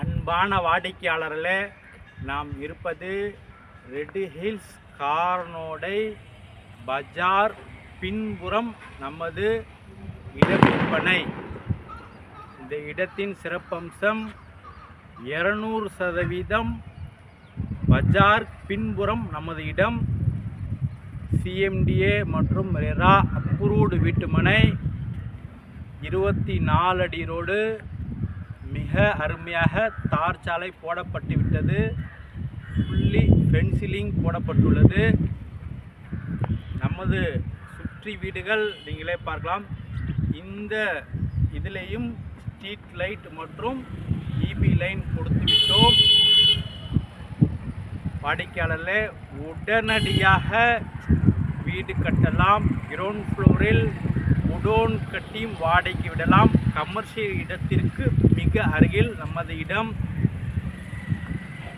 அன்பான வாடிக்கையாளர்களே நாம் இருப்பது ரெட் ஹில்ஸ் கார்னோடை பஜார் பின்புறம் நமது இட விற்பனை இந்த இடத்தின் சிறப்பம்சம் இருநூறு சதவீதம் பஜார் பின்புறம் நமது இடம். சிஎம்டிஏ மற்றும் ரெரா அப்ரூவ்டு வீட்டுமனை. இருபத்தி நாலு அடி ரோடு. மிக அருமையாக தார் சாலை போடப்பட்டு விட்டது ஃபுல்லி ஃபென்சிலிங் போடப்பட்டுள்ளது. நமது சுற்றி வீடுகள் நீங்களே பார்க்கலாம். இந்த இதிலேயும் ஸ்ட்ரீட் லைட் மற்றும் இபி லைன் கொடுத்துவிட்டோம். வாடிக்கையாளர்களே உடனடியாக வீடு கட்டலாம். கிரவுண்ட் ஃப்ளோரில் குடோன் கட்டியும் வாடகைக்கு விடலாம். கமர்ஷியல் இடத்திற்கு மிக அருகில் நமது இடம்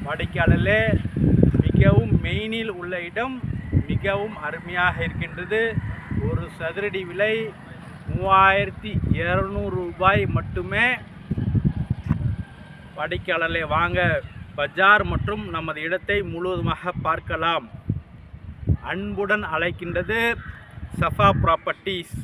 வாடிக்கையாளர்களே மிகவும் மெயினில் உள்ள இடம் மிகவும் அருமையாக இருக்கின்றது. ஒரு சதுரடி விலை மூவாயிரத்தி இரநூறு ரூபாய் மட்டுமே வாடிக்கையாளர்களை வாங்க. பஜார் மற்றும் நமது இடத்தை முழுவதுமாக பார்க்கலாம். அன்புடன் அழைக்கின்றது சஃபா ப்ராப்பர்ட்டிஸ்